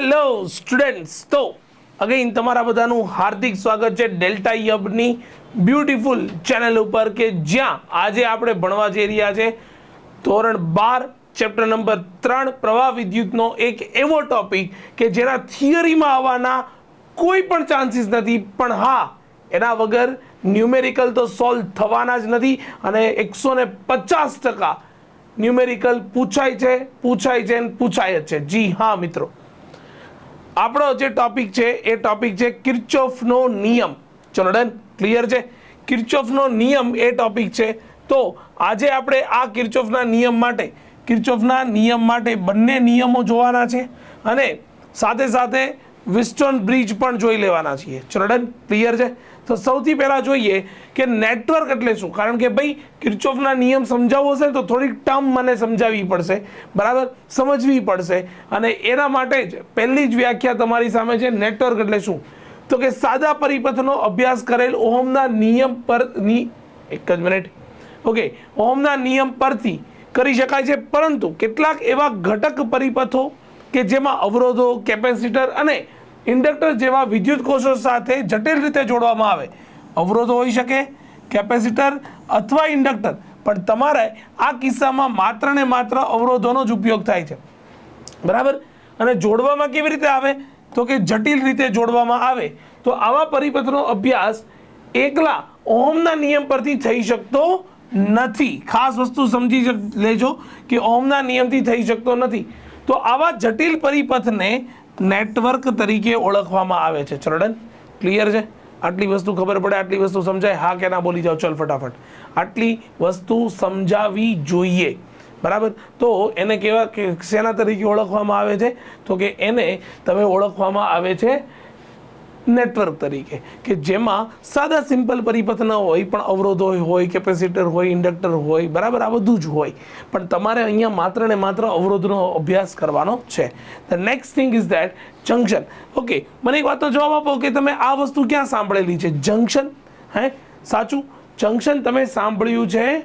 Hello students, તો again તમારા બધાનું હાર્દિક સ્વાગત છે ડેલ્ટા યબની બ્યુટીફુલ ચેનલ ઉપર કે જ્યાં આજે આપણે ભણવા જઈ રહ્યા છે. ધોરણ બાર, ચેપ્ટર નંબર ત્રણ, પ્રવાહ વિદ્યુતનો એક એવો ટોપિક કે જેના થિયરીમાં આવવાના કોઈ પણ ચાન્સીસ નથી, પણ હા, એના વગર ન્યુમેરિકલ તો સોલ્વ થવાના જ નથી અને એકસો ને પચાસ ટકા ન્યુમેરિકલ પૂછાય છે પૂછાય છે અને પૂછાય જ છે. જી હા મિત્રો. આપણો જે ટોપિક છે, એ ટોપિક છે કિર્ચોફનો નિયમ. ચલો ડન ક્લિયર છે? કિર્ચોફનો નિયમ એ ટોપિક છે. તો આજે આપણે આ કિર્ચોફના નિયમ માટે, કિર્ચોફના નિયમ માટે બંને નિયમો જોવાના છે. અને સાથે સાથે વિસ્ટોન બ્રિજ પણ જોઈ લેવાના છીએ. ચલો ક્લિયર છે? તો સૌથી પહેલાં જોઈએ કે નેટવર્ક એટલે શું? કારણ કે ભાઈ, કિર્ચોફના નિયમ સમજાવવો હશે તો થોડીક ટર્મ મને સમજાવવી પડશે. બરાબર? સમજવી પડશે. અને એના માટે જ પહેલી જ વ્યાખ્યા તમારી સામે છે નેટવર્ક એટલે શું? તો કે સાદા પરિપથનો અભ્યાસ કરેલ ઓહમના નિયમ પરની એક જ મિનિટ. ઓકે, ઓહમના નિયમ પરથી કરી શકાય છે. પરંતુ કેટલાક એવા ઘટક પરિપથો કે જેમાં અવરોધો, કેપેસિટર અને ઇન્ડક્ટર જેવા વિદ્યુત કોષો સાથે જટિલ રીતે જોડવામાં આવે. અવરોધો હોઈ શકે, કેપેસિટર અથવા ઇન્ડક્ટર, પણ તમારે આ કિસ્સામાં માત્ર ને માત્ર અવરોધોનો જ ઉપયોગ થાય છે. બરાબર? અને જોડવામાં કેવી રીતે આવે? તો કે જટિલ રીતે જોડવામાં આવે. તો આવા પરિપથનો અભ્યાસ એકલા ઓહમના નિયમ પરથી થઈ શકતો નથી. ખાસ વસ્તુ સમજી લેજો કે ઓહમના નિયમથી થઈ શકતો નથી. તો આવા જટિલ પરિપથને નેટવર્ક તરીકે ઓળખવામાં આવે છે. ચરડન ક્લિયર છે? આટલી વસ્તુ ખબર પડે, આટલી વસ્તુ સમજાય. હા કે ના બોલી જાઓ, ચલ ફટાફટ. આટલી વસ્તુ સમજાવી જોઈએ. બરાબર? તો એને કેવા કે શેના તરીકે ઓળખવામાં આવે છે? તો કે એને તમે ઓળખવામાં આવે છે નેટવર્ક તરીકે, કે જેમાં સાદા સિમ્પલ પરિપથ ન હોય, પણ અવરોધો હોય કેપેસિટર હોય, ઇન્ડક્ટર હોય, બરાબર આ બધું જ હોય. પણ તમારે અહીંયા માત્ર ને માત્ર અવરોધનો અભ્યાસ કરવાનો છે. The next thing is that junction okay મને એક વાતનો જવાબ આપો કે તમે આ વસ્તુ ક્યાં સાંભળેલી છે? જંકશન હે? સાચું? જંકશન તમે સાંભળ્યું છે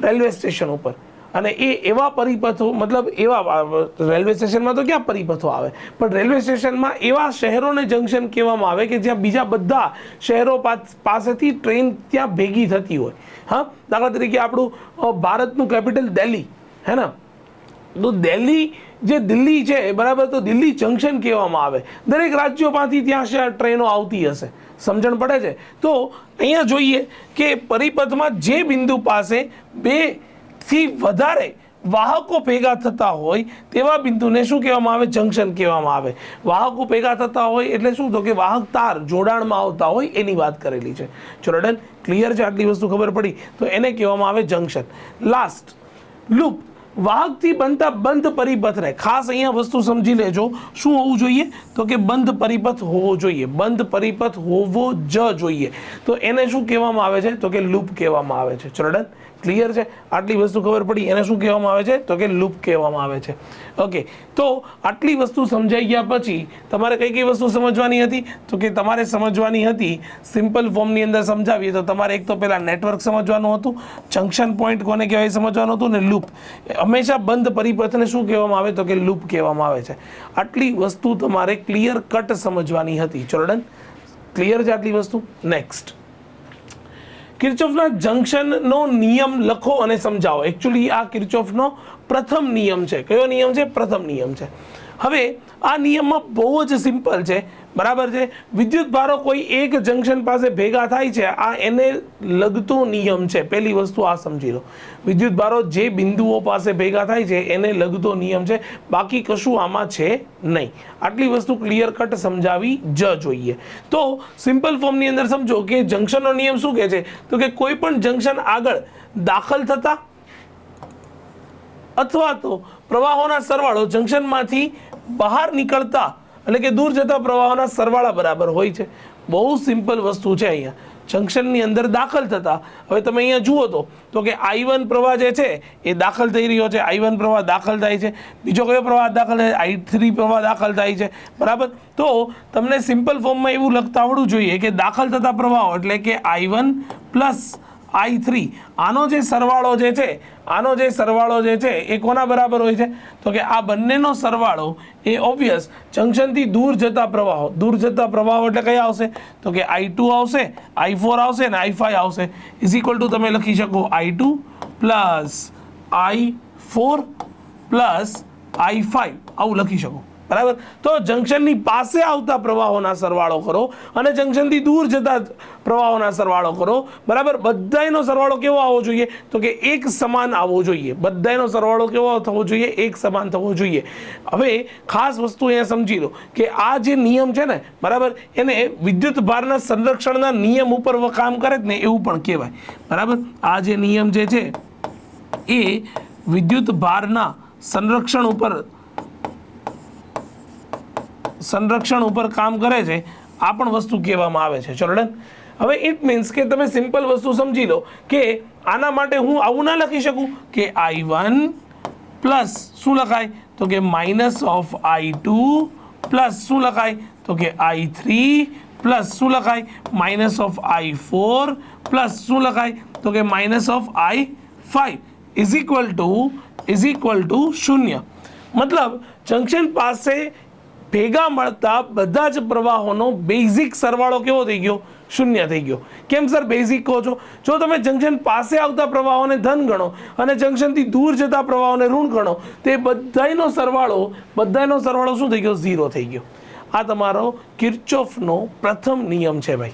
રેલવે સ્ટેશન ઉપર. અને એ એવા પરિપથો, મતલબ એવા રેલવે સ્ટેશનમાં તો ક્યાં પરિપથો આવે? પણ રેલવે સ્ટેશનમાં એવા શહેરોને જંકશન કહેવામાં આવે કે જ્યાં બીજા બધા શહેરો પાસ- પાસેથી ટ્રેન ત્યાં ભેગી થતી હોય. હા? દાખલા તરીકે આપણું ભારતનું કેપિટલ દિલ્હી, હે ને? તો દિલ્હી જે દિલ્હી છે, બરાબર, તો દિલ્હી જંકશન કહેવામાં આવે. દરેક રાજ્યોમાંથી ત્યાં ટ્રેનો આવતી હશે. સમજણ પડે છે? તો અહીંયા જોઈએ કે પરિપથમાં જે બિંદુ પાસે બે થી વધારે વાહકો ભેગા થતા હોય તેવા બિંદુને શું કહેવામાં આવે? જંકશન કહેવામાં આવે. વાહકો ભેગા થતા હોય એટલે શું? તો કે વાહક તાર જોડાણમાં આવતા હોય એની વાત કરેલી છે. ચલો ક્લિયર છે આટલી વસ્તુ ખબર પડી? તો એને કહેવામાં આવે જંકશન. લાસ્ટ લૂપ વાહકથી બનતા બંધ પરિપથને ખાસ અહીંયા વસ્તુ સમજી લેજો. શું હોવું જોઈએ? તો કે બંધ પરિપથ હોવો જોઈએ. બંધ પરિપથ હોવો જ જોઈએ. તો એને શું કહેવામાં આવે છે? તો કે લૂપ કહેવામાં આવે છે. ચલો ક્લિયર છે? આટલી વસ્તુ ખબર પડી, એને શું કહેવામાં આવે છે? તો કે લૂપ કહેવામાં આવે છે. ઓકે, તો આટલી વસ્તુ સમજાઈ ગયા પછી તમારે કઈ કઈ વસ્તુ સમજવાની હતી? તો કે તમારે સમજવાની હતી સિમ્પલ ફોર્મની અંદર સમજાવીએ તો તમારે એક તો પહેલાં નેટવર્ક સમજવાનું હતું જંકશન પોઈન્ટ કોને કહેવાય સમજવાનું હતું ને લૂપ. હંમેશા બંધ પરિપથને શું કહેવામાં આવે? તો કે લૂપ કહેવામાં આવે છે. આટલી વસ્તુ તમારે ક્લિયર કટ સમજવાની હતી. ચલો ક્લિયર છે આટલી વસ્તુ? નેક્સ્ટ કિર્ચોફના જંકશનનો નિયમ લખો અને સમજાવો. એકચ્યુઅલી આ કિર્ચોફનો પ્રથમ નિયમ છે. કયો નિયમ છે? પ્રથમ નિયમ છે. હવે આ નિયમમાં બહુ જ સિમ્પલ છે. બરાબર છે? વિદ્યુત ભારો કોઈ એક જંકશન પાસે ભેગા થાય છે, આ એને લગતો નિયમ છે. પહેલી વસ્તુ આ સમજી લો. વિદ્યુત ભારો જે બિંદુઓ પાસે ભેગા થાય છે, એને લગતો નિયમ છે. બાકી કશું આમાં છે નહીં. આટલી વસ્તુ ક્લિયર કટ સમજાવી જ જોઈએ. તો સિમ્પલ ફોર્મની અંદર સમજો કે જંકશનનો નિયમ શું કહે છે? તો કે કોઈ પણ જંકશન આગળ દાખલ થતા અથવા તો પ્રવાહોના સરવાળો જંકશનમાંથી બહાર નીકળતા એટલે કે દૂર જતા પ્રવાહોના સરવાળા બરાબર હોય છે. બહુ સિમ્પલ વસ્તુ છે અહીંયા. જંકશનની અંદર દાખલ થતા. હવે તમે અહીંયા જુઓ તો તો કે આઈ વન પ્રવાહ જે છે, એ દાખલ થઈ રહ્યો છે. આઈ વન પ્રવાહ દાખલ થાય છે. બીજો કયો પ્રવાહ દાખલ થાય આઈ થ્રી પ્રવાહ દાખલ થાય છે. બરાબર? તો તમને સિમ્પલ ફોર્મમાં એવું લખતા આવડવું જોઈએ કે દાખલ થતા પ્રવાહો એટલે કે I one plus I three. આનો જે સરવાળો જે છે, આનો જે સરવાળો જે છે, એ કોના બરાબર હોય છે? તો કે આ બંનેનો સરવાળો એ ઓબ્વિયસ જંકશનથી દૂર જતા પ્રવાહો. દૂર જતા પ્રવાહો એટલે કયા આવશે? તો કે આઈ ટુ આવશે, આઈ ફોર આવશે ને આઈ ફાઈવ આવશે. ઇઝ ઇક્વલ ટુ તમે લખી શકો I two plus I four plus I five. આવું લખી શકો. બરાબર? તો જંકશનની પાસે આવતા પ્રવાહોના સરવાળો કરો અને જંકશનથી દૂર જતા પ્રવાહોના સરવાળો કરો. બરાબર? બધાયનો સરવાળો કેવો આવવો જોઈએ? તો કે એક સમાન આવવો જોઈએ. બધાયનો સરવાળો કેવો થવો જોઈએ? એક સમાન થવો જોઈએ. હવે ખાસ વસ્તુ અહીંયા સમજી લો કે આ જે નિયમ છે ને, બરાબર? એને વિદ્યુત ભારના સંરક્ષણના નિયમ ઉપર કામ કરે જ ને એવું પણ કહેવાય. બરાબર? આ જે નિયમ જે છે, એ વિદ્યુત ભારના સંરક્ષણ ઉપર સંરક્ષણ ઉપર કામ કરે છે, આ પણ વસ્તુ કહેવામાં આવે છે. ચલો ડન. હવે ઇટ મીન્સ કે તમે સિમ્પલ વસ્તુ સમજી લો કે આના માટે હું આવું ના લખી શકું? કે આઈ વન પ્લસ શું લખાય? તો કે minus of I two plus શું લખાય? તો કે આઈ થ્રી પ્લસ શું લખાય? Minus of I four plus શું લખાય? તો કે minus of I five is equal to is equal to શૂન્ય. મતલબ જંકશન પાસે ભેગા મળતા બધા જ પ્રવાહોનો બેઝિક સરવાળો કેવો થઈ ગયો? શૂન્ય થઈ ગયો. કેમ સર બેઝિક કહો છો? જો તમે જંકશન પાસે આવતા પ્રવાહોને ધન ગણો અને જંકશનથી દૂર જતા પ્રવાહોને ઋણ ગણો, તે બધાયનો સરવાળો બધાયનો સરવાળો શું થઈ ગયો? ઝીરો થઈ ગયો. આ તમારો કિર્ચોફનો પ્રથમ નિયમ છે ભાઈ.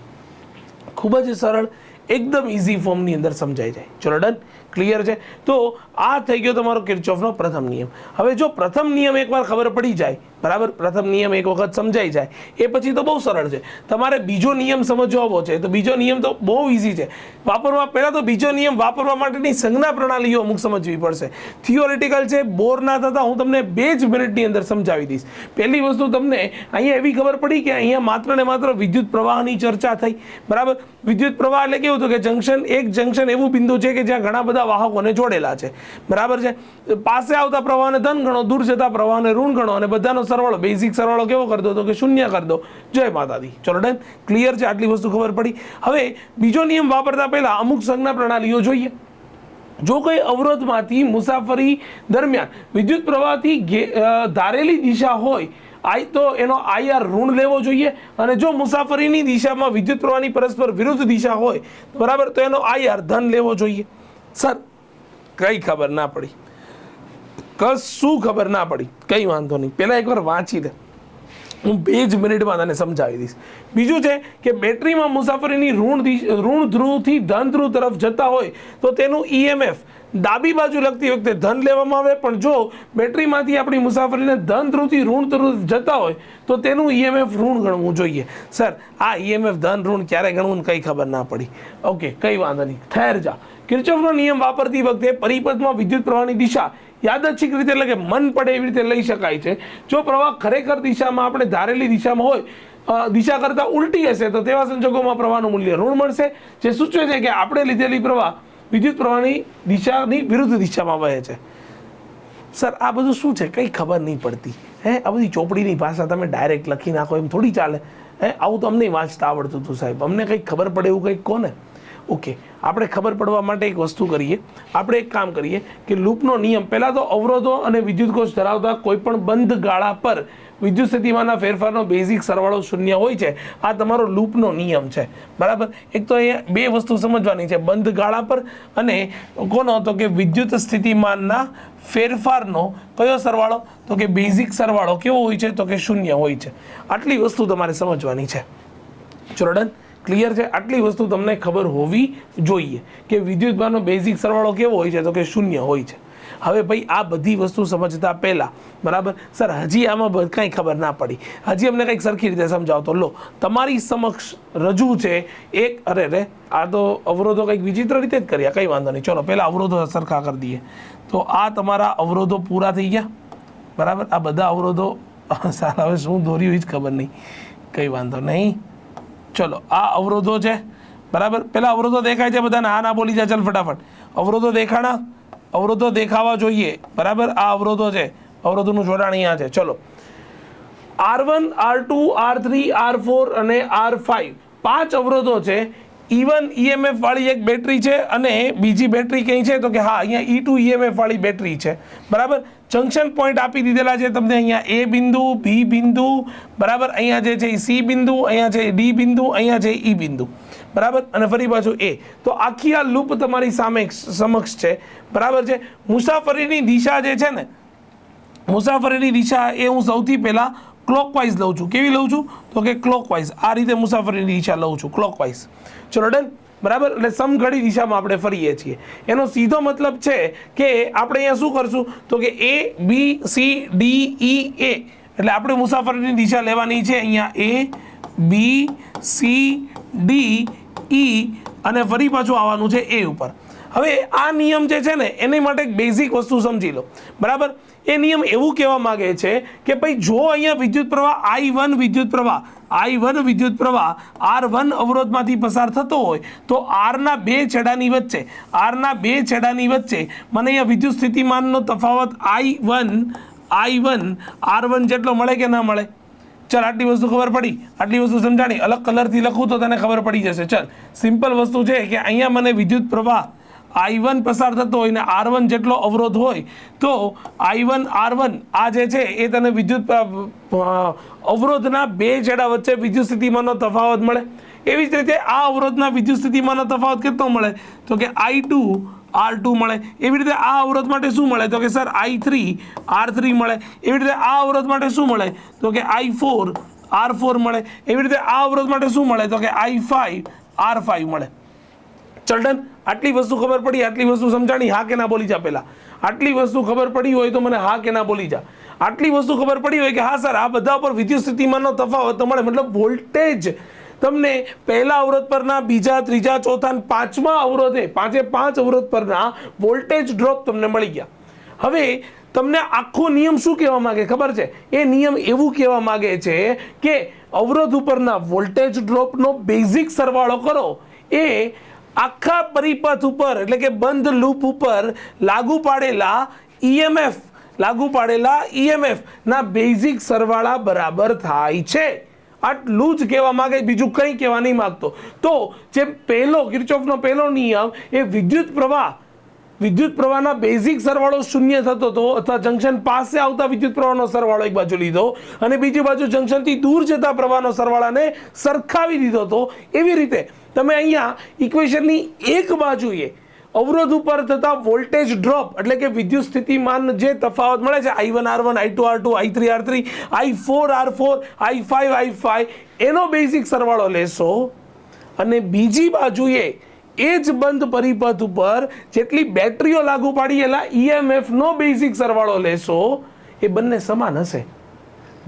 ખૂબ જ સરળ, એકદમ ઇઝી ફોર્મની અંદર સમજાઈ જાય. ચલો ડન ક્લિયર છે? તો આ થઈ ગયો તમારો કિર્ચોફનો પ્રથમ નિયમ. હવે જો પ્રથમ નિયમ એકવાર ખબર પડી જાય, બરાબર? પ્રથમ નિયમ એક વખત સમજાઈ જાય. એ પછી તો બહુ સરળ છે. તમારે બીજો નિયમ સમજવો છે. તો બીજો નિયમ તો બહુ ઇઝી છે. વાપરવા, પહેલાં તો બીજો નિયમ વાપરવા માટેની સંજ્ઞા પ્રણાલીઓ અમુક સમજવી પડશે. થિયોરિટિકલ છે બોર ના થતાં હું તમને બે જ મિનિટની અંદર સમજાવી દઈશ. પહેલી વસ્તુ તમને અહીંયા એવી ખબર પડી કે અહીંયા માત્ર ને માત્ર વિદ્યુત પ્રવાહની ચર્ચા થઈ. બરાબર? વિદ્યુત પ્રવાહ એટલે કેવું હતું કે જંકશન, એક જંકશન એવું બિંદુ છે કે જ્યાં ઘણા બધા વાહકોને જોડેલા છે. બરાબર છે? પાસે આવતા પ્રવાહને ધન ગણો, દૂર જતા પ્રવાહને ઋણ ગણો અને બધાનો સરવાળો બેઝિક સરવાળો કેવો કરી દો તો કે શૂન્ય કરી દો? જય માતાજી. ચલો ડન ક્લિયર છે? આટલી વસ્તુ ખબર પડી. હવે બીજો નિયમ વાપરતા પહેલાં અમુક સંજ્ઞા પ્રણાલીઓ જોઈએ. જો કોઈ અવરોધમાંથી મુસાફરી દરમિયાન વિદ્યુત પ્રવાહથી ધારેલી દિશા હોય, આઈ તો એનો આઈઆર ઋણ લેવો જોઈએ અને જો મુસાફરીની દિશામાં વિદ્યુત પ્રવાહની પરસ્પર વિરુદ્ધ દિશા હોય બરાબર તો એનો આઈઆર ધન લેવો જોઈએ. સર કઈ ખબર ના પડી. કશું ખબર ના પડી? કઈ વાંધો નહીં. પહેલાં એકવાર વાંચી દે હું બે જ મિનિટમાં તને સમજાવી દઈશ. બીજું છે કે બેટરીમાં મુસાફરીની ઋણ ઋણ ધ્રુવથી ધન ધ્રુવ તરફ જતા હોય, તો તેનું ઈએમએફ ડાબી બાજુ લગતી વખતે ધન લેવામાં આવે, પણ જો બેટરીમાંથી આપણી મુસાફરીને ધન ધ્રુવથી ઋણ ધ્રુવ જતા હોય, તો તેનું ઈએમએફ ઋણ ગણવું જોઈએ. સર, આ ઈએમએફ ધન ઋણ ક્યારે ગણવું કંઈ ખબર ના પડી. ઓકે, કંઈ વાંધો નહીં. ઠેર જા. કિર્ચોફનો નિયમ વાપરતી વખતે પરિપથમાં વિદ્યુત પ્રવાહની દિશા યાદચ્છિક રીતે એટલે કે મન પડે એવી રીતે લઈ શકાય છે. જો પ્રવાહ ખરેખર દિશામાં આપણે ધારેલી દિશામાં હોય દિશા કરતાં ઉલટી હશે, તો તેવા સંજોગોમાં પ્રવાહનું મૂલ્ય ઋણ મળશે. જે સૂચવે છે કે આપણે લીધેલી પ્રવાહ વિદ્યુત પ્રવાહની દિશાની વિરુદ્ધ દિશામાં વહે છે. સર, આ બધું શું છે? કંઈ ખબર નહીં પડતી. હે, આ બધી ચોપડીની ભાષા તમે ડાયરેક્ટ લખી નાખો, એમ થોડી ચાલે. હે, આવું તો અમને વાંચતા આવડતું હતું સાહેબ. અમને કંઈક ખબર પડે એવું કંઈક કોને? ઓકે આપણે ખબર પડવા માટે એક વસ્તુ કરીએ. આપણે એક કામ કરીએ કે લૂપનો નિયમ, પહેલાં તો અવરોધો અને વિદ્યુત કોષ ધરાવતા કોઈપણ બંધ ગાળા પર વિદ્યુત સ્થિતિમાનના ફેરફારનો બેઝિક સરવાળો શૂન્ય હોય છે. આ તમારો લૂપનો નિયમ છે. બરાબર? એક તો અહીંયા બે વસ્તુ સમજવાની છે. બંધ ગાળા પર અને કોનો? તો કે વિદ્યુત સ્થિતિમાનના ફેરફારનો કયો સરવાળો? તો કે બેઝિક સરવાળો. કેવો હોય છે? તો કે શૂન્ય હોય છે. આટલી વસ્તુ તમારે સમજવાની છે. ચલો ક્લિયર છે? આટલી વસ્તુ તમને ખબર હોવી જોઈએ કે વિદ્યુતભારનો બેઝિક સરવાળો કેવો હોય છે? તો કે શૂન્ય હોય છે. હવે ભાઈ, આ બધી વસ્તુ સમજતા પહેલાં, બરાબર? સર, હજી આમાં કાંઈ ખબર ના પડી. હજી અમને કંઈક સરખી રીતે સમજાવતો. લો, તમારી સમક્ષ રજૂ છે એક, અરે રે આ તો અવરોધો કંઈક વિચિત્ર રીતે જ કર્યા, કંઈ વાંધો નહીં. ચલો, પહેલાં અવરોધો સરખા કરી દઈએ. તો આ તમારા અવરોધો પૂરા થઈ ગયા? બરાબર? આ બધા અવરોધો સારા હવે શું દોર્યું એ જ ખબર નહીં. કંઈ વાંધો નહીં. ચલો, આ અવરોધો છે. બરાબર? પેલા અવરોધો દેખાય છે બધાને? હા ના બોલી જાય ચાલ ફટાફટ. અવરોધો દેખાણા? અવરોધો દેખાવા જોઈએ. બરાબર? આ અવરોધો છે. અવરોધોનું જોડાણ અહીંયા છે. ચલો. R one R two R three R four અને આર ફાઇવ પાંચ અવરોધો છે. ઇવન ઈએમએફ વાળી એક બેટરી છે અને બીજી બેટરી કઈ છે? તો કે હા, અહીંયા ઈ ટુ ઈએમએફ વાળી બેટરી છે. બરાબર? જંક્શન પોઈન્ટ આપી દીધેલા છે તમને અહીંયા એ બિંદુ બી બિંદુ, બરાબર? અહીંયા જે છે સી બિંદુ, અહીંયા છે ડી બિંદુ, અહીંયા છે ઈ બિંદુ. બરાબર? અને ફરી પાછું એ તો આખી આ લૂપ તમારી સામે સમક્ષ છે. બરાબર છે? મુસાફરીની દિશા જે છે ને, મુસાફરીની દિશા એ હું સૌથી પહેલાં ક્લોકવાઇઝ લઉં છું. કેવી લઉં છું? તો કે ક્લોકવાઇઝ આ રીતે મુસાફરીની દિશા લઉં છું ક્લોકવાઇઝ ચલો ડન બરાબર? એટલે સમઘડી દિશામાં આપણે ફરીએ છીએ. એનો સીધો મતલબ છે કે આપણે અહીંયા શું કરશું? તો કે એ બી સી ડી ઈ એ એટલે આપણે મુસાફરીની દિશા લેવાની છે અહીંયા એ બી સી ડી ઈ અને ફરી પાછું આવવાનું છે એ ઉપર. હવે આ નિયમ જે છે ને, એની માટે એક બેઝિક વસ્તુ સમજી લો. બરાબર? એ નિયમ એવું કહેવા માંગે છે કે ભાઈ જો અહીંયા વિદ્યુત પ્રવાહ આઈ વન વિદ્યુત પ્રવાહ, આઈ વન વિદ્યુત પ્રવાહ આર વન અવરોધમાંથી પસાર થતો હોય, તો આરના બે છેડાની વચ્ચે, આરના બે છેડાની વચ્ચે મને અહીંયા વિદ્યુત સ્થિતિમાનનો તફાવત I one I one, R one જેટલો મળે કે ના મળે? ચાલ, આટલી વસ્તુ ખબર પડી. આટલી વસ્તુ સમજાણી. અલગ કલરથી લખું તો તને ખબર પડી જશે. ચાલ, સિમ્પલ વસ્તુ છે કે અહીંયા મને વિદ્યુત પ્રવાહ આઈ વન પસાર થતો હોય ને આર વન જેટલો અવરોધ હોય, તો આઈ વન, આર વન આ જે છે એ તને વિદ્યુત અવરોધના બે છેડા વચ્ચે વિદ્યુત સ્થિતિમાનનો તફાવત મળે. એવી જ રીતે આ અવરોધના વિદ્યુત સ્થિતિમાનનો તફાવત કેટલો મળે? તો કે આઈ ટુ, આર ટુ મળે. એવી રીતે આ અવરોધ માટે શું મળે? તો કે sir, I three, R three મળે. એવી રીતે આ અવરોધ માટે શું મળે? તો કે આઈ ફોર, આર ફોર મળે. એવી રીતે આ અવરોધ માટે શું મળે? તો કે આઈ ફાઈવ, આર ફાઈવ મળે. ચલ્ડન આટલી વસ્તુ ખબર પડી, આટલી વસ્તુ સમજાણી, હા કે ના બોલી જા પહેલાં. આટલી વસ્તુ ખબર પડી હોય તો મને હા કે ના બોલી જા. આટલી વસ્તુ ખબર પડી હોય કે હા સર, આ બધા ઉપર વિદ્યુત સ્થિતિમાનનો તફાવત તમારે મતલબ વોલ્ટેજ. તમને પહેલા અવરોધ પરના બીજા, ત્રીજા, ચોથા પાંચમા અવરોધે, પાંચે પાંચ અવરોધ પરના વોલ્ટેજ ડ્રોપ તમને મળી ગયા. હવે તમને આખો નિયમ શું કહેવા માંગે ખબર છે? એ નિયમ એવું કહેવા માંગે છે કે અવરોધ ઉપરના વોલ્ટેજ ડ્રોપનો બેઝિક સરવાળો કરો. એ આખા પરિપથ ઉપર, એટલે કે બંધ લૂપ ઉપર લાગુ પાડેલા ઈએમએફ લાગુ પાડેલા ઈએમએફ ના બેઝિક સરવાળા બરાબર થાય છે. આટલું જ કહેવા માંગે, બીજું કંઈ કહેવા નહીં માંગતો. તો જે પહેલો, કિર્ચોફનો પહેલો નિયમ, એ વિદ્યુત પ્રવાહ, વિદ્યુત પ્રવાહના બેઝિક સરવાળો શૂન્ય થતો હતો, અથવા જંકશન પાસે આવતા વિદ્યુત પ્રવાહનો સરવાળો એક બાજુ લીધો, અને બીજી બાજુ જંકશનથી દૂર જતા પ્રવાહનો સરવાળાને સરખાવી દીધો હતો. એવી રીતે તમે અહીંયા ઇક્વેશનની એક બાજુએ અવરોધ ઉપર થતા વોલ્ટેજ ડ્રોપ એટલે કે વિદ્યુત સ્થિતિમાન જે તફાવત મળે છે I one R one I two R two I three R three I four R four I five I five એનો બેઝિક સરવાળો લેશો અને બીજી બાજુએ એ જ બંધ પરિપથ ઉપર જેટલી બેટરીઓ લાગુ પાડી એલા ઈએમએફનો બેઝિક સરવાળો લેશો, એ બંને સમાન હશે.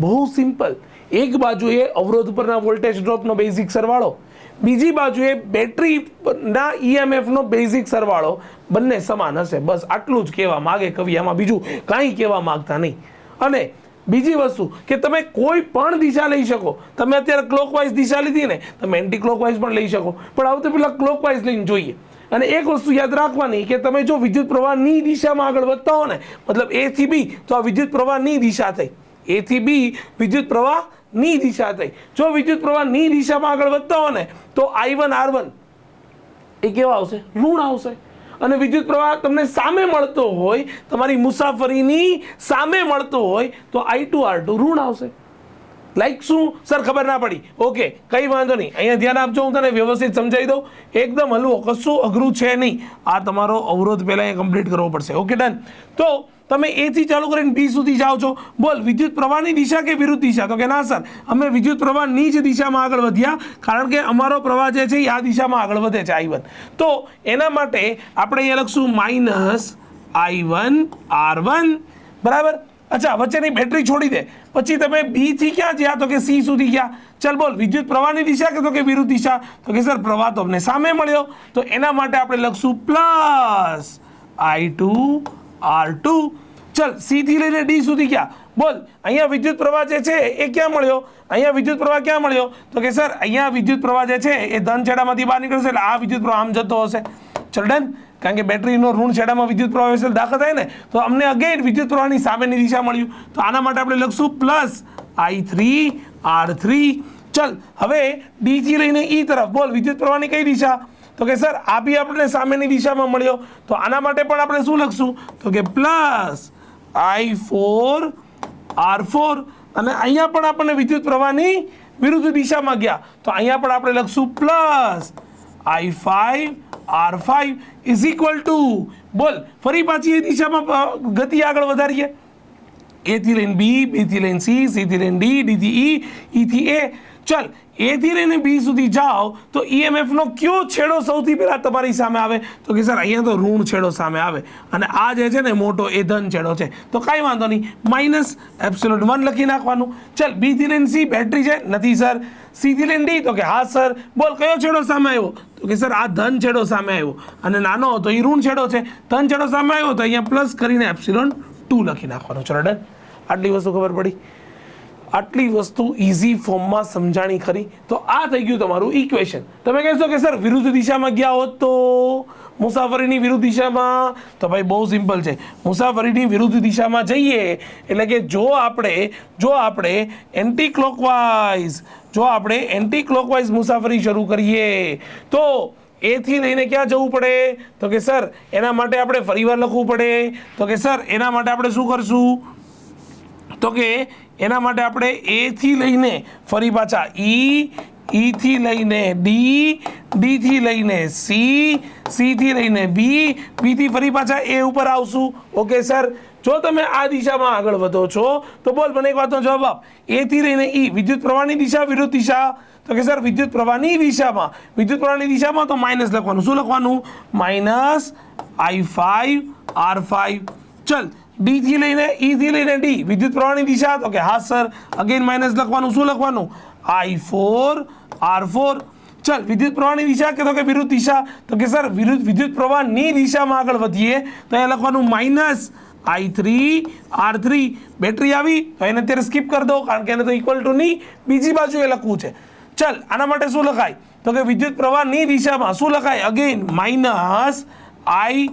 બહુ સિમ્પલ એક બાજુએ અવરોધ પરના વોલ્ટેજ ડ્રોપનો બેઝિક સરવાળો બીજી બાજુએ બેટરીના ઈએમએફનો બેઝિક સરવાળો બંને સમાન હશે. બસ આટલું જ કહેવા માગે કવિ. આમાં બીજું કાંઈ કહેવા માગતા નહીં. અને બીજી વસ્તુ કે તમે કોઈ પણ દિશા લઈ શકો. તમે અત્યારે ક્લોકવાઇઝ દિશા લીધી ને, તમે એન્ટી ક્લોકવાઇઝ પણ લઈ શકો. પણ આવતે પહેલાં ક્લોકવાઇઝ લઈને જોઈએ. અને એક વસ્તુ યાદ રાખવાની કે તમે જો વિદ્યુત પ્રવાહની દિશામાં આગળ વધતા હો ને, મતલબ એથી બી તો આ વિદ્યુત પ્રવાહની દિશા થઈ. એથી બી વિદ્યુત પ્રવાહની દિશા થઈ. જો વિદ્યુત પ્રવાહની દિશામાં આગળ વધતા હોય ને, તો આઈ વન આર વન એ કેવા આવશે? ઋણ આવશે. અને વિદ્યુત પ્રવાહ તમને સામે મળતો હોય, તમારી મુસાફરીની સામે મળતો હોય, તો આઈ ટુ આર ટુ ઋણ આવશે. લાઈક શું? સર, ખબર ના પડી. ઓકે કંઈ વાંધો નહીં. અહીંયા ધ્યાન આપજો, હું તને વ્યવસ્થિત સમજાવી દઉં. એકદમ હલવો, કશું અઘરું છે નહીં. આ તમારો અવરોધ પહેલાં એ કમ્પ્લીટ કરવો પડશે. ઓકે ડન તો તમે એથી ચાલુ કરીને બી સુધી જાઓ છો. બોલ, વિદ્યુત પ્રવાહની દિશા કે વિરુદ્ધ દિશા? તો કે ના, સર, અમે વિદ્યુત પ્રવાહની જ દિશામાં આગળ વધ્યા. કારણ કે અમારો પ્રવાહ જે છે એ આ દિશામાં આગળ વધે છે આઈ તો એના માટે આપણે અહીંયા લખશું minus I one R one બરાબર? અચ્છા, વચ્ચેની બેટરી છોડી દે. પછી તમે બી થી ક્યાં ગયા તો કે સી સુધી ગયા. ચાલ બોલ, વિદ્યુત પ્રવાહની દિશા કે તો કે વિરુદ્ધ દિશા? તો કે, સર, પ્રવાહ તો અમને સામે મળ્યો. તો એના માટે આપણે લખશું plus I two R two. ચલ સી થી લઈને ડી સુધી ગયા. બોલ, અહીંયા વિદ્યુત પ્રવાહ જે છે, એ ક્યાં મળ્યો? અહીંયા વિદ્યુત પ્રવાહ ક્યાં મળ્યો? તો કે, સર, અહીંયા વિદ્યુત પ્રવાહ જે છે, એ ધન છેડામાંથી બહાર નીકળશે એટલે આ વિદ્યુત પ્રવાહ આમ જતો હશે. ચલ, ડન. કારણ કે બેટરીનો ઋણ છેડામાં વિદ્યુત પ્રવાહ વિશે દાખલ થાય ને, તો અમને અગેન વિદ્યુત પ્રવાહની સામેની દિશા મળ્યું. તો આના માટે આપણે લખશું plus I three R three ચલ, હવે ડી લઈને ઈ તરફ. બોલ, વિદ્યુત પ્રવાહની કઈ દિશા? તો કે સર આ બી આપણને સામેની દિશામાં મળ્યો. તો આના માટે પણ આપણે શું લખશું? તો કે plus I four R four અને અહીંયા પણ આપણને વિદ્યુત પ્રવાહની વિરુદ્ધ દિશામાં ગયા. તો અહીંયા પણ આપણે લખશું plus I five R five is equal to બોલ, ફરી પાછી એ દિશામાં ગતિ આગળ વધારીએ. એથી લઈને બી બી થી લઈને સી સીથી લઈને ડી ડી થી ઈ ઈ થી એ ચલ એ થી લઈને બી સુધી જાઓ તો ઈએમએફ નો કયો છેડો સૌથી પહેલા તમારી સામે આવે? તો કે સર, અહીંયા તો ઋણ છેડો સામે આવે અને આ જે છે ને મોટો એ ધન છેડો છે. તો કાંઈ વાંધો નહીં. માઇનસ એપ્સિલોન વન લખી નાખવાનું. ચલ બી થી લઈને સી બેટરી છે? નથી સર સી થી લઈને ડી તો કે હા સર બોલ, કયો છેડો સામે આવ્યો? તો કે સર, આ ધન છેડો સામે આવ્યો. અને નાનો હતો એ ઋણ છેડો છે. ધન છેડો સામે આવ્યો તો અહીંયા પ્લસ કરીને એપ્સિલોન ટુ લખી નાખવાનું. ચલો ડન આટલી વસ્તુ ખબર પડી. આટલી વસ્તુ ઇઝી ફોર્મમાં સમજાણી ખરી? તો આ થઈ ગયું તમારું ઇક્વેશન તમે કહેશો કે સર, વિરુદ્ધ દિશામાં ગયા હોત તો મુસાફરીની વિરુદ્ધ દિશામાં? તો ભાઈ બહુ સિમ્પલ છે. મુસાફરીની વિરુદ્ધ દિશામાં જઈએ, એટલે કે જો આપણે જો આપણે એન્ટી ક્લોકવાઇઝ જો આપણે એન્ટી ક્લોકવાઇઝ મુસાફરી શરૂ કરીએ, તો એથી લઈને ક્યાં જવું પડે? તો કે સર, એના માટે આપણે ફરીવાર લખવું પડે. તો કે સર, એના માટે આપણે શું કરશું? તો કે એના માટે આપણે એ થી લઈને ફરી પાછા ઈ ઈ થી લઈને ડી ડી થી લઈને સી સી થી લઈને બી બી થી ફરી પાછા એ ઉપર આવશું. ઓકે સર જો તમે આ દિશામાં આગળ વધો છો, તો બોલ, મને એક વાતનો જવાબ આપ. એ થી લઈને ઈ વિદ્યુત પ્રવાહની દિશા, વિરુદ્ધ દિશા? તો કે સર વિદ્યુત પ્રવાહની દિશામાં. વિદ્યુત પ્રવાહની દિશામાં તો માઇનસ લખવાનું. શું લખવાનું? Minus I five R five ચલ ડી થી લઈને ઈ થી લઈને ડી. વિદ્યુત પ્રવાહની દિશા, તો કે હા, સર. અગેન માઇનસ લખવાનું, શું લખવાનું? આઈ ફોર આર ફોર ચલ, વિદ્યુત પ્રવાહની દિશા કે તો કે વિરુદ્ધ દિશા? તો કે, સર, વિરુદ્ધ વિદ્યુત પ્રવાહની દિશામાં આગળ વધીએ, તો એ લખવાનું minus I three R three battery આવી, તો એને અત્યારે સ્કીપ કરી દો કારણ કે એને તો ઇક્વલ ટુ ની બીજી બાજુ એ લખવું છે. ચલ, આના માટે શું લખાય? તો કે વિદ્યુત પ્રવાહની દિશામાં શું લખાય? Again minus I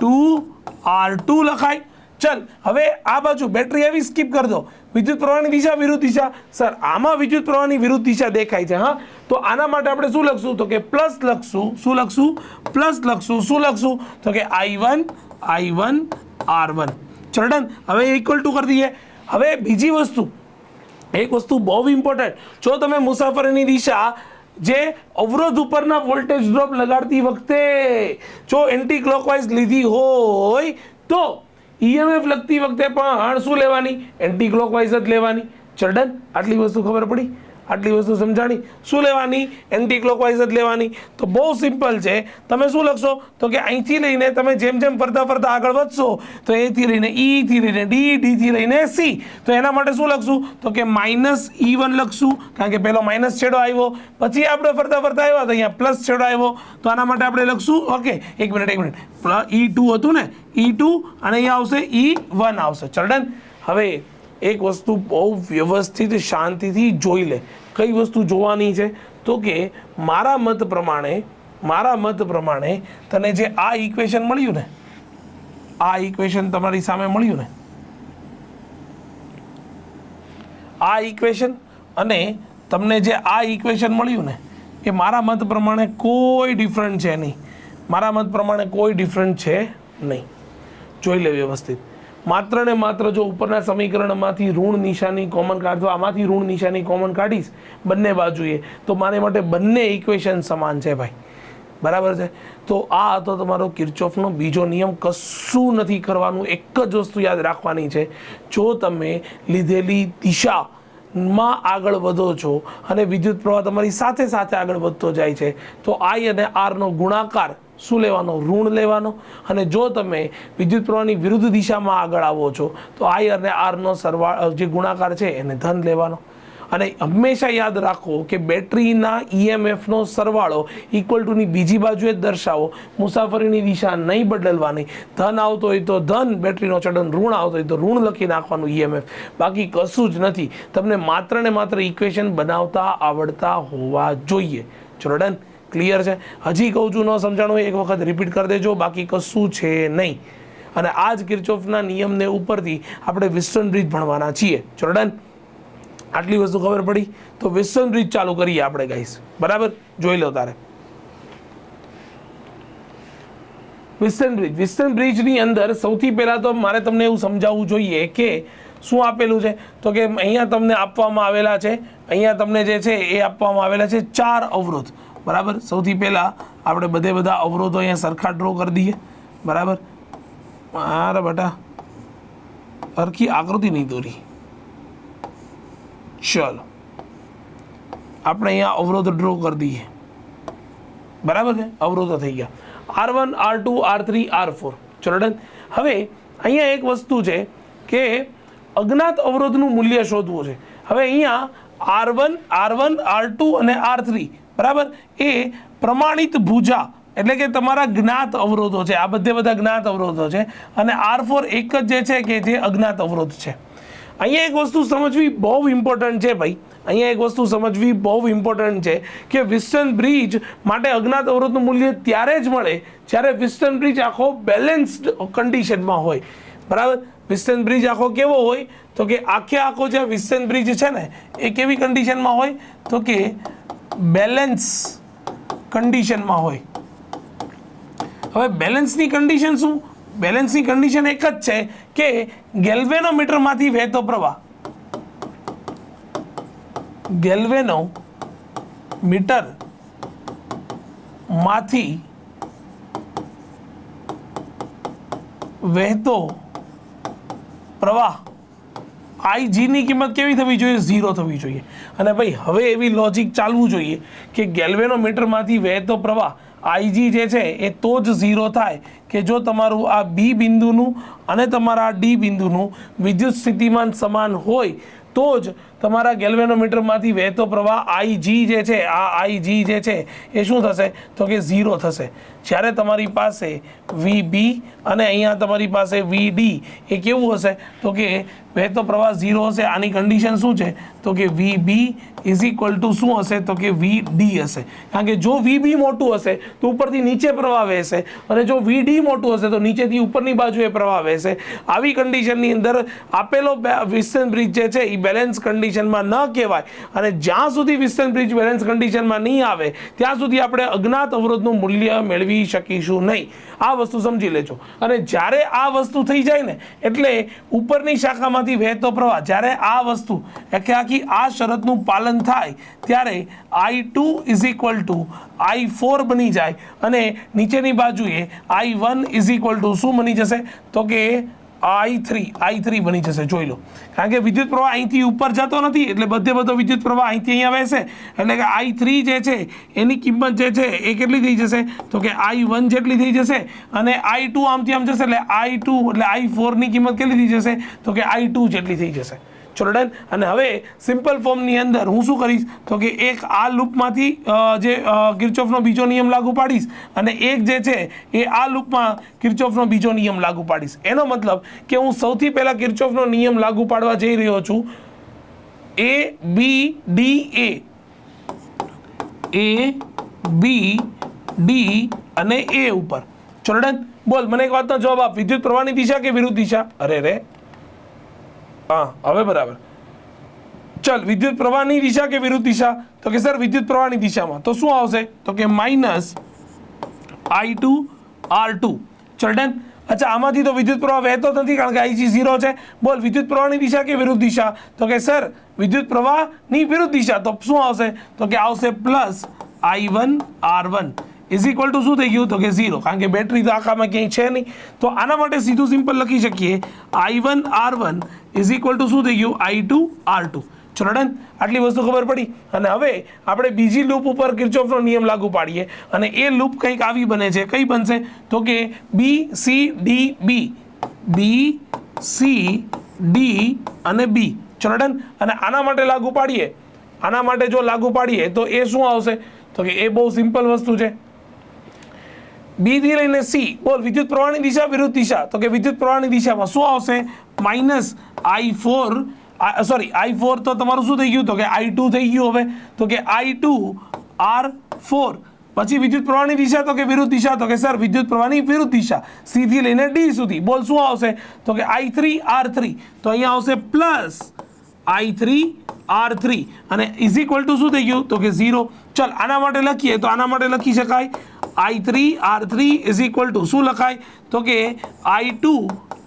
two R two લખાય. ચલ, હવે આ બાજુ બેટરી આવી સ્કીપ કરી દો. વિદ્યુત પ્રવાહની દિશા વિરુદ્ધ દિશા. સર આમાં વિદ્યુત પ્રવાહની વિરુદ્ધ દિશા દેખાય છે, હા? તો આના માટે આપણે શું લખશું? તો કે પ્લસ લખશું, શું લખશું? પ્લસ લખશું, શું લખશું? તો કે I one I one R one ચલો ડન હવે ઇક્વલ ટુ કરી દઈએ. હવે બીજી વસ્તુ. એક વસ્તુ બહુ ઇમ્પોર્ટન્ટ જો તમે મુસાફરીની દિશા જે અવરોધ ઉપરના વોલ્ટેજ ડ્રોપ લગાડતી વખતે જો એન્ટી ક્લોકવાઇઝ લીધી હોય, તો ઈએમએફ લગતી વખતે પણ શું લેવાની એન્ટી ક્લોકવાઇઝ જ લેવાની. ચડન, આટલી વસ્તુ ખબર પડી? આટલી વસ્તુ સમજાણી? શું લેવાની? એન્ટી ક્લોકવાઇઝ જ લેવાની. તો બહુ સિમ્પલ છે. તમે શું લખશો? તો કે અહીંથી લઈને તમે જેમ જેમ ફરતા ફરતા આગળ વધશો, તો એથી લઈને ઈથી લઈને ડી ડીથી લઈને સી તો એના માટે શું લખશું? તો કે માઇનસ ઈ વન લખશું, કારણ કે પહેલો માઇનસ છેડો આવ્યો. પછી આપણે ફરતા ફરતા આવ્યા તો અહીંયા પ્લસ છેડો આવ્યો. તો આના માટે આપણે લખશું, ઓકે, એક મિનિટ એક મિનિટ ઈ ટુ હતું ને? ઈ ટુ અને અહીંયા આવશે ઈ વન આવશે. ચડન હવે એક વસ્તુ બહુ વ્યવસ્થિત શાંતિથી જોઈ લે. કઈ વસ્તુ જોવાની છે? તો કે મારા મત પ્રમાણે, મારા મત પ્રમાણે તને જે આ ઇક્વેશન મળ્યું ને, આ ઇક્વેશન તમારી સામે મળ્યું ને, આ ઇક્વેશન અને તમને જે આ ઇક્વેશન મળ્યું ને, એ મારા મત પ્રમાણે કોઈ ડિફરન્ટ છે નહીં. મારા મત પ્રમાણે કોઈ ડિફરન્ટ છે નહીં. જોઈ લે વ્યવસ્થિત. માત્ર ને માત્ર જો ઉપરના સમીકરણમાંથી ઋણ નિશાની કોમન કાઢો આમાંથી ઋણ નિશાની કોમન કાઢીશ બંને બાજુએ. તો મારે માટે બંને ઇક્વેશન સમાન છે ભાઈ. બરાબર છે? તો આ હતો તમારો કિર્ચોફનો બીજો નિયમ. કશું નથી કરવાનું, એક જ વસ્તુ યાદ રાખવાની છે. જો તમે લીધેલી દિશા માં આગળ વધો છો અને વિદ્યુત પ્રવાહ તમારી સાથે સાથે આગળ વધતો જાય છે, તો આઈ અને આરનો ગુણાકાર શું લેવાનો? ઋણ લેવાનો? અને જો તમે વિદ્યુત પ્રવાહની વિરુદ્ધ દિશામાં આગળ આવો છો, તો આઈ અને આરનો સરવાળ જે ગુણાકાર છે, એને ધન લેવાનો. અને હંમેશા યાદ રાખો કે બેટરીના ઈએમએફનો સરવાળો ઇક્વલ ટુની બીજી બાજુએ જ દર્શાવો. મુસાફરીની દિશા નહીં બદલવાની. ધન આવતો હોય તો ધન, બેટરીનો ચડન ઋણ આવતો હોય તો ઋણ લખી નાખવાનું ઈએમએફ બાકી કશું જ નથી. તમને માત્ર ને માત્ર ઇક્વેશન બનાવતા આવડતા હોવા જોઈએ. ચલો ક્લિયર છે. હજી કહું છું, ન સમજાણું એક વખત રિપીટ કરી દેજો, બાકી કશું છે નહીં. અને આ જ કિર્ચોફના નિયમને ઉપરથી આપણે વિસ્ટર્ન બ્રિજ ભણવાના છીએ. ચોરડન આટલી વસ્તુ ખબર પડી, તો વિસ્ટન બ્રિજ ચાલુ કરીએ આપણે ગાઈસ બરાબર? જોઈ લો તારે. વિસ્ટન બ્રિજ વિસ્ટર્ન બ્રિજની અંદર સૌથી પહેલાં તો મારે તમને એવું સમજાવવું જોઈએ કે શું આપેલું છે? તો કે અહીંયા તમને આપવામાં આવેલા છે, અહીંયા તમને જે છે એ આપવામાં આવેલા છે ચાર અવરોધ. બરાબર? સૌથી પહેલાં આપણે બધે બધા અવરોધો અહીંયા સરખા ડ્રો કરી દઈએ. બરાબર? અરે બટા સરખી આકૃતિ નહીં દોરી. ચલો. આપણે અહીંયા અવરોધ ડ્રો કરી દઈએ. બરાબર છે? અવરોધો થઈ ગયા. R one R two R three R four ચલો ડન. હવે અહીંયા એક વસ્તુ છે કે અજ્ઞાત અવરોધનું મૂલ્ય શોધવું છે. હવે અહીંયા R one R one R two અને આર થ્રી બરાબર? એ પ્રમાણિત ભુજા, એટલે કે તમારા જ્ઞાત અવરોધો છે. આ બધે બધા જ્ઞાત અવરોધો છે. અને આર ફોર એક જ જે છે કે જે અજ્ઞાત અવરોધ છે. અહીંયા એક વસ્તુ સમજવી બહુ ઇમ્પોર્ટન્ટ છે ભાઈ. અહીંયા એક વસ્તુ સમજવી બહુ ઇમ્પોર્ટન્ટ છે કે વિસ્ટન બ્રિજ માટે અજ્ઞાત અવરોધનું મૂલ્ય ત્યારે જ મળે જ્યારે વિસ્ટન બ્રિજ આખો બેલેન્સ્ડ કન્ડિશનમાં હોય. બરાબર? વિસ્ટન બ્રિજ આખો કેવો હોય? તો કે આખે આખો જે વિસ્ટન બ્રિજ છે ને, એ કેવી કન્ડિશનમાં હોય? તો કે બેલેન્સ કન્ડિશનમાં હોય. હવે બેલેન્સની કન્ડિશન શું? બેલેન્સની કન્ડિશન એક જ છે કે ગેલ્વેનોમીટરમાંથી વહેતો પ્રવાહ. ગેલ્વેનો મીટરમાંથી વહેતો પ્રવાહ આઈ જીની કિંમત કેવી થવી જોઈએ? ઝીરો થવી જોઈએ. અને ભાઈ, હવે એવી લોજિક ચાલવું જોઈએ કે ગેલ્વેનોમીટરમાંથી વહેતો પ્રવાહ આઈજી જે છે, એ તો જ ઝીરો થાય કે જો તમારું આ બી બિંદુનું અને તમારા ડી બિંદુનું વિદ્યુત સ્થિતિમાન સમાન હોય, તો જ તમારા ગેલ્વેનોમીટરમાંથી વહેતો પ્રવાહ આઈજી જે છે, આ આઈજી જે છે, એ શું થશે? તો કે ઝીરો થશે. જ્યારે તમારી પાસે વી બી અને અહીંયા તમારી પાસે વી ડી, એ કેવું હશે? તો કે વહેતો પ્રવાહ ઝીરો હશે. આની કન્ડિશન શું છે? તો કે V B is equal to શું હશે? તો કે વી ડી હશે. કારણ કે જો વી બી મોટું હશે, તો ઉપરથી નીચે પ્રવાહ વહેશે. અને જો વી ડી મોટું હશે, તો નીચેથી ઉપરની બાજુએ પ્રવાહ વહેશે. આવી કન્ડિશનની અંદર આપેલો વિસ્તન બ્રિજ જે છે, એ બેલેન્સ કન્ડિશનમાં ન કહેવાય. અને જ્યાં સુધી વિસ્ટન બ્રિજ બેલેન્સ કન્ડિશનમાં નહીં આવે, ત્યાં સુધી આપણે અજ્ઞાત અવરોધનું મૂલ્ય મેળવી શકીશું નહીં. આ વસ્તુ સમજી લેજો. અને જ્યારે આ વસ્તુ થઈ જાય ને, એટલે ઉપરની શાખામાંથી વહેતો પ્રવાહ, જ્યારે આ વસ્તુ કે આખી આ શરતનું પાલન થાય, ત્યારે I two is equal to I four બની જાય. અને નીચેની બાજુએ I one is equal to શું બની જશે? તો કે આઈ થ્રી આઈ થ્રી બની જશે, જોઈ લો. કારણ કે વિદ્યુત પ્રવાહ અહીંથી ઉપર જતો નથી, એટલે બધે બધો વિદ્યુત પ્રવાહ અહીંથી અહીંયા વહેશે. એટલે કે આઈ થ્રી જે છે, એની કિંમત જે છે, એ કેટલી થઈ જશે? તો કે આઈ વન જેટલી થઈ જશે અને આઈ ટુ આમથી આમ જશે, એટલે આઈ ટુ, એટલે આઈ ફોરની કિંમત કેટલી થઈ જશે? તો કે આઈ ટુ જેટલી થઈ જશે. ચલો ડન અને હવે સિમ્પલ ફોર્મની અંદર હું શું કરીશ? તો કે એક આ લૂપમાંથી જે કિર્ચોફનો બીજો નિયમ લાગુ પાડીશ અને એક જે છે એ આ લૂપમાં કિર્ચોફનો બીજો નિયમ લાગુ પાડીશ. એનો મતલબ કે હું સૌથી પહેલાં કિર્ચોફનો નિયમ લાગુ પાડવા જઈ રહ્યો છું. એ બી ડી એ એ બી ડી અને એ ઉપર. ચલો ડન બોલ, મને એક વાતનો જવાબ આપ. વિદ્યુત પ્રવાહની દિશા કે વિરુદ્ધ દિશા? અરે રે. હા, હવે બરાબર. ચલ, વિદ્યુત પ્રવાહની દિશા કે વિરુદ્ધ દિશા? તો કે, સર, વિદ્યુત પ્રવાહની દિશામાં. તો શું આવશે? તો કે, minus I two R two. ચલ અચ્છા, આમાંથી તો વિદ્યુત પ્રવાહ વહેતો નથી, કારણ કે આઈજી ઝીરો છે. બોલ, વિદ્યુત પ્રવાહની દિશા કે વિરુદ્ધ દિશા? તો કે, સર, વિદ્યુત પ્રવાહની વિરુદ્ધ દિશા. તો શું આવશે? તો કે, આવશે plus I one R one. Is equal to શું થઈ ગયું? તો કે ઝીરો કારણ કે બેટરી તો આખામાં ક્યાંય છે નહીં. તો આના માટે સીધું સિમ્પલ લખી શકીએ. I one R one is equal to શું થઈ ગયું? આઈ ટુ આર ટુ ચલો ડન આટલી વસ્તુ ખબર પડી? અને હવે આપણે બીજી લૂપ ઉપર કિર્ચોફનો નિયમ લાગુ પાડીએ. અને એ લૂપ કંઈક આવી બને છે. કઈ બનશે? તો કે B C D B B C D અને બી ચલો ડન અને આના માટે લાગુ પાડીએ. આના માટે જો લાગુ પાડીએ તો એ શું આવશે? તો કે એ બહુ સિમ્પલ વસ્તુ છે. બી થી લઈને સી. બોલ, વિદ્યુત પ્રવાહની દિશા, વિરુદ્ધ દિશા. તો કે વિદ્યુત પ્રવાહની દિશામાં શું આવશે? Minus I four sorry, I four તો તમારું શું થઈ ગયું? તો કે આઈ ટુ થઈ ગયું હવે. તો કે આઈ ટુ, આર ફોર. પછી વિદ્યુત પ્રવાહની દિશા, તો કે વિરુદ્ધ દિશા? તો કે સર, વિદ્યુત પ્રવાહની વિરુદ્ધ દિશા. સી થી લઈને ડી સુધી. બોલ, શું આવશે? તો કે આઈ થ્રી, આર થ્રી. તો અહીંયા આવશે plus I three, R three. અને ઇઝ ઇક્વલ ટુ શું થઈ ગયું? તો કે ઝીરો. ચાલ, આના માટે લખીએ તો આના માટે લખી શકાય. I three R three is equal to શું લખાય? તો કે આઈ ટુ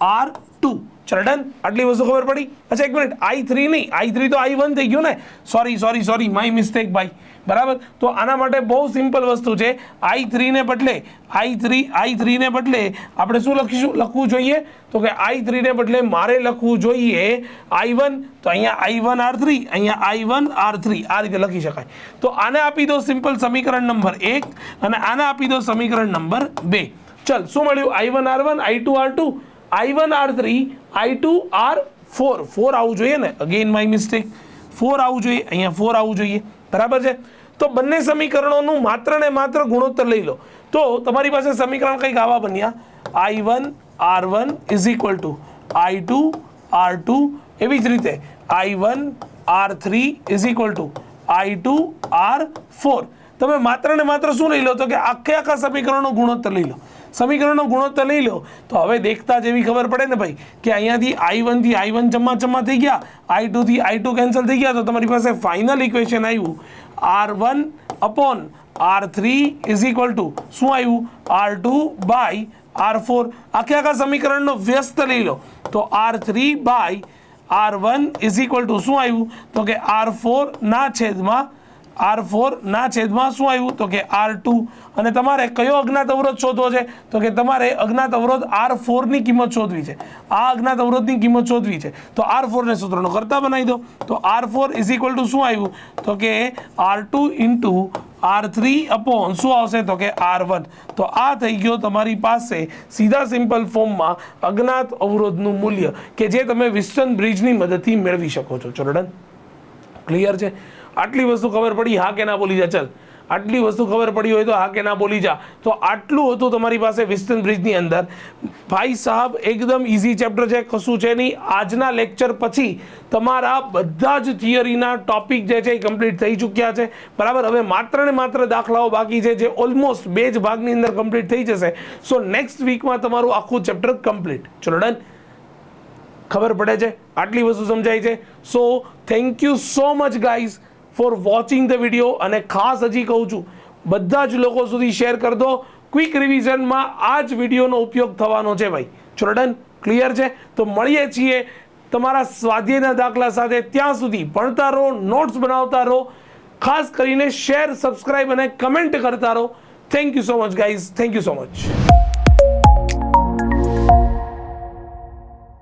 આર ટુ ચાલ આટલી વસ્તુ ખબર પડી? અચ્છા, એક મિનિટ. આઈ થ્રી નહીં. આઈ થ્રી તો આઈ વન થઈ ગયું ને? Sorry sorry sorry my mistake ભાઈ બરાબર? તો આના માટે બહુ સિમ્પલ વસ્તુ છે. આઈ થ્રીને બદલે આઈ થ્રી આઈ થ્રીને બદલે આપણે શું લખીશું? લખવું જોઈએ? તો કે આઈ થ્રીને બદલે મારે લખવું જોઈએ આઈ વન તો અહીંયા આઈ વન આર થ્રી અહીંયા આઈ વન આર થ્રી આ રીતે લખી શકાય. તો આને આપી દો સિમ્પલ સમીકરણ નંબર એક અને આને આપી દો સમીકરણ નંબર બે. ચલ, શું મળ્યું? I one R one I two R two I one R three I two R four four આવવું જોઈએ ને? અગેન માય મિસ્ટેક ફોર આવવું જોઈએ. અહીંયા ફોર આવવું જોઈએ. બરાબર છે? તો બંને સમીકરણોનું માત્ર ને માત્ર ગુણોત્તર લઈ લો. તો તમારી પાસે સમીકરણ કંઈક આવા બન્યા. I one R one is equal to I two R two એવી જ રીતે I one R three is equal to I two R four તમે માત્ર ને માત્ર શું લઈ લો? તો કે આખે આખા સમીકરણનો ગુણોત્તર લઈ લો. સમીકરણનો ગુણોત્તર લઈ લો. તો હવે દેખતા જેવી ખબર પડે ને ભાઈ કે અહીંયાથી આઈ વનથી આઈ વન ચમ્મા ચમ્મા થઈ ગયા આઈ ટુથી આઈ ટુ કેન્સલ થઈ ગયા, તો તમારી પાસે ફાઇનલ ઇક્વેશન આવ્યું. R one upon R three is equal to શું આવ્યું? R two by R four આખે આખા સમીકરણનો વ્યસ્ત લઈ લો. તો R three by R one is equal to શું આવ્યું? તો કે આર ફોરના છેદમાં આર ફોર ના છેદમાં શું આવ્યું? તો કે આર ટુ. અને તમારે કયો અજ્ઞાત અવરોધ શોધવો છે? તો કે તમારે અજ્ઞાત અવરોધ આર ફોરની કિંમત શોધવી છે. આ અજ્ઞાત અવરોધની કિંમત શોધવી છે. તો આર ફોરને સૂત્રનો કરતા બનાવી દો. તો R four is equal to શું આવ્યું? તો કે R two into R three upon શું આવશે? તો કે આર વન. તો આ થઈ ગયો તમારી પાસે સીધા સિમ્પલ ફોર્મમાં અજ્ઞાત અવરોધનું મૂલ્ય કે જે તમે વિસ્ટન બ્રિજની મદદથી મેળવી શકો છો. ચલો ડન ક્લિયર છે? આટલી વસ્તુ ખબર પડી હા કે ના બોલી જા, ચાલ. આટલી વસ્તુ ખબર પડી હોય તો હા કે ના બોલી જા. તો આટલું હતું તમારી પાસે વિસ્ટન બ્રિજની અંદર. ભાઈ સાહેબ, એકદમ ઇઝી ચેપ્ટર છે, કશું છે નહીં. આજના લેક્ચર પછી તમારા બધા જ થિયરીના ટોપિક જે છે એ કમ્પ્લીટ થઈ ચૂક્યા છે. બરાબર? હવે માત્ર ને માત્ર દાખલાઓ બાકી છે જે ઓલમોસ્ટ બે જ ભાગની અંદર કમ્પ્લીટ થઈ જશે. સો નેક્સ્ટ વીકમાં તમારું આખું ચેપ્ટર કમ્પ્લીટ ચલો ડન ખબર પડે છે? આટલી વસ્તુ સમજાય છે? So thank you so much guys for watching the video અને ખાસ હજી કહું છું, બધા જ લોકો સુધી શેર કરી દો. ક્વિક રિવિઝનમાં આ જ વિડીયોનો ઉપયોગ થવાનો છે ભાઈ. ચલો ક્લિયર છે? તો મળીએ છીએ તમારા સ્વાધ્યાયના દાખલા સાથે ત્યાં સુધી ભણતા રહો નોટ્સ બનાવતા રહો, ખાસ કરીને શેર સબસ્ક્રાઇબ અને કમેન્ટ કરતા રહો. Thank you so much guys thank you so much